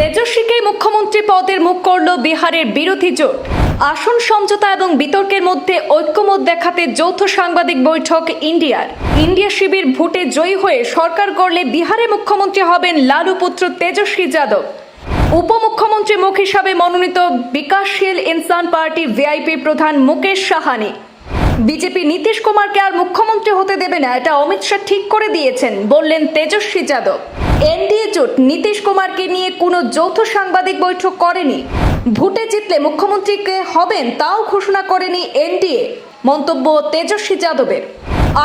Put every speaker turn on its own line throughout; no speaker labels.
তেজস্বীকে মুখ্যমন্ত্রী পদের মুখ করল বিহারের বিরোধী জোট। আসন সমঝোতা এবং বিতর্কের মধ্যে ঐক্যমত দেখাতে যৌথ সাংবাদিক বৈঠক ইন্ডিয়ার। ইন্ডিয়া শিবির ভোটে জয়ী হয়ে সরকার গড়লে বিহারে মুখ্যমন্ত্রী হবেন লালু পুত্র তেজস্বী যাদব। উপমুখ্যমন্ত্রী মুখ হিসাবে মনোনীত বিকাশশীল ইনসান পার্টি ভিআইপি প্রধান মুকেশ সাহানি। বিজেপি নীতিশ কুমারকে আর মুখ্যমন্ত্রী হতে দেবে না, এটা অমিত শাহ ঠিক করে দিয়েছেন, বললেন তেজস্বী যাদব। এনডিএ জোট নীতিশ কুমারকে নিয়ে কোনো যৌথ সাংবাদিক বৈঠক করেনি। ভোটে জিতলে মুখ্যমন্ত্রীকে হবেন তাও ঘোষণা করেনি এনডিএ, মন্তব্য তেজস্বী যাদবের।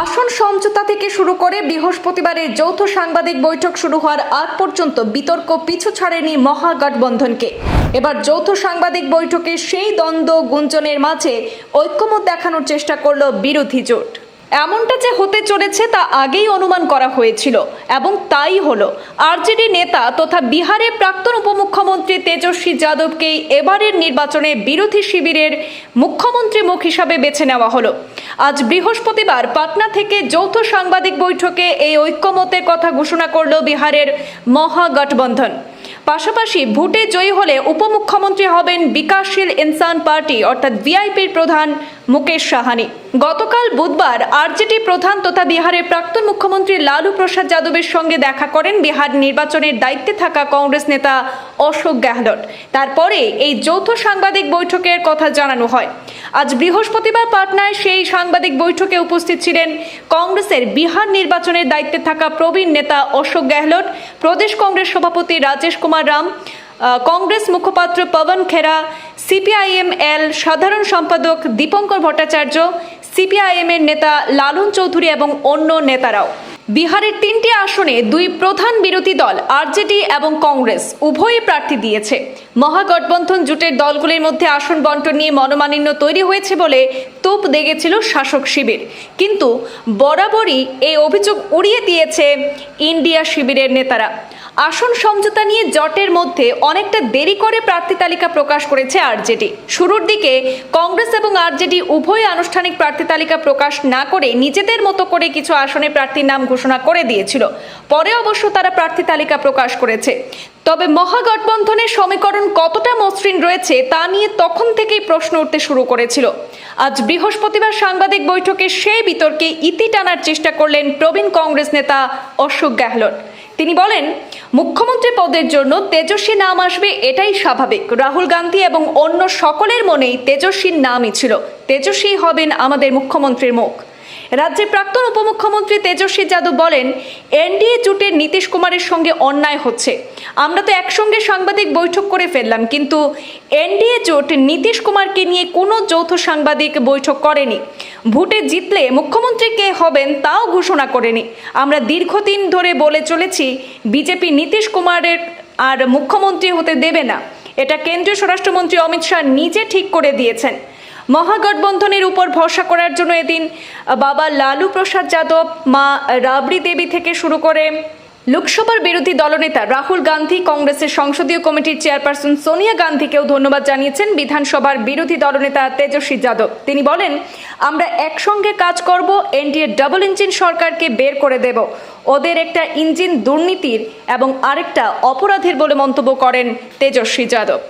আসন সমঝোতা থেকে শুরু করে বৃহস্পতিবারের যৌথ সাংবাদিক বৈঠক শুরু হওয়ার আগ পর্যন্ত বিতর্ক পিছু ছাড়েনি মহাগঠবন্ধনকে। এবার যৌথ সাংবাদিক বৈঠকে সেই দ্বন্দ্ব গুঞ্জনের মাঝে ঐক্যমত দেখানোর চেষ্টা করল বিরোধী জোট। এমনটা যে হতে চলেছে তা আগেই অনুমান করা হয়েছিল এবং তাই হলো। আরজেডি নেতা তথা বিহারের প্রাক্তন উপমুখ্যমন্ত্রী তেজস্বী যাদবকেই এবারের নির্বাচনে বিরোধী শিবিরের মুখ্যমন্ত্রী মুখ হিসাবে বেছে নেওয়া হলো। আজ বৃহস্পতিবার পাটনা থেকে যৌথ সাংবাদিক বৈঠকে এই ঐক্যমতের কথা ঘোষণা করল বিহারের মহাগঠবন্ধন। পাশাপাশি ভোটে জয়ী হলে উপমুখ্যমন্ত্রী হবেন বিকাশশীল ইনসান পার্টি, অর্থাৎ ভিআইপির প্রধান মুকেশ সাহানি। গতকাল বুধবার আরজেডি প্রধান তথা বিহারের প্রাক্তন মুখ্যমন্ত্রী লালু প্রসাদ যাদবের সঙ্গে দেখা করেন বিহার নির্বাচনের দায়িত্বে থাকা কংগ্রেস নেতা অশোক গেহলট। তারপরে এই যৌথ সাংবাদিক বৈঠকের কথা জানানো হয়। আজ বৃহস্পতিবার পাটনায় সেই সাংবাদিক বৈঠকে উপস্থিত ছিলেন কংগ্রেসের বিহার নির্বাচনের দায়িত্বে থাকা প্রবীণ নেতা অশোক গেহলট প্রদেশ কংগ্রেস সভাপতি রাজেশ কুমার রাম কংগ্রেস মুখপাত্র পবন খেরা, সিপিআইএম এল সাধারণ সম্পাদক দীপঙ্কর ভট্টাচার্য, সিপিআইএম এর নেতা লালন চৌধুরী এবং অন্য নেতারাও। বিহারের তিনটি আসনে দুই প্রধান বিরোধী দল, আরজেডি এবং কংগ্রেস, উভয়ই প্রার্থী দিয়েছে। মহাগঠবন্ধন জোটের দলগুলির মধ্যে আসন বন্টন নিয়ে মনোমালিন্য তৈরি হয়েছে বলে তোপ দেগেছিল শাসক শিবির। কিন্তু বরাবরই এই অভিযোগ উড়িয়ে দিয়েছে ইন্ডিয়া শিবিরের নেতারা। আসন সমঝোতা নিয়ে জটের মধ্যে অনেকটা দেরি করে প্রার্থী তালিকা প্রকাশ করেছে আরজেডি। শুরুর দিকে কংগ্রেস এবং আরজেডি উভয় আনুষ্ঠানিক প্রার্থী তালিকা প্রকাশ না করে নিজেদের মতো করে কিছু আসনে প্রার্থীর নাম ঘোষণা করে দিয়েছিল। পরে অবশ্য তারা প্রার্থী তালিকা প্রকাশ করেছে। তবে মহাগঠবন্ধনের সমীকরণ কতটা মসৃণ রয়েছে তা নিয়ে তখন থেকেই প্রশ্ন উঠতে শুরু করেছিল। আজ বৃহস্পতিবার সাংবাদিক বৈঠকে সেই বিতর্কে ইতি টানার চেষ্টা করলেন প্রবীণ কংগ্রেস নেতা অশোক গেহলট তিনি বলেন, মুখ্যমন্ত্রী পদের জন্য তেজস্বী নাম আসবে এটাই স্বাভাবিক। রাহুল গান্ধী এবং অন্য সকলের মনেই তেজস্বীর নামই ছিল। তেজস্বী হবেন আমাদের মুখ্যমন্ত্রীর মুখ। রাজ্যের প্রাক্তন উপমুখ্যমন্ত্রী তেজস্বী যাদব বলেন, এনডিএ জোটের নীতিশ কুমারের সঙ্গে অন্যায় হচ্ছে। আমরা তো একসঙ্গে সাংবাদিক বৈঠক করে ফেললাম, কিন্তু এনডিএ জোট নীতিশ কুমারকে নিয়ে কোনো যৌথ সাংবাদিক বৈঠক করেনি। ভোটে জিতলে মুখ্যমন্ত্রী কে হবেন তাও ঘোষণা করেনি। আমরা দীর্ঘদিন ধরে বলে চলেছি, বিজেপি নীতিশ কুমারের আর মুখ্যমন্ত্রী হতে দেবে না। এটা কেন্দ্রীয় স্বরাষ্ট্রমন্ত্রী অমিত শাহ নিজে ঠিক করে দিয়েছেন। মহাগঠবন্ধনের উপর ভরসা করার জন্য এদিন বাবা লালু প্রসাদ যাদব, মা রাবড়ি দেবী থেকে শুরু করে লোকসভার বিরোধী দলনেতা রাহুল গান্ধী, কংগ্রেসের সংসদীয় কমিটির চেয়ারপারসন সোনিয়া গান্ধীকেও ধন্যবাদ জানিয়েছেন বিধানসভার বিরোধী দলনেতা তেজস্বী যাদব। তিনি বলেন, আমরা একসঙ্গে কাজ করব, এনডিএ ডাবল ইঞ্জিন সরকারকে বের করে দেব। ওদের একটা ইঞ্জিন দুর্নীতির এবং আরেকটা অপরাধের বলে মন্তব্য করেন তেজস্বী যাদব।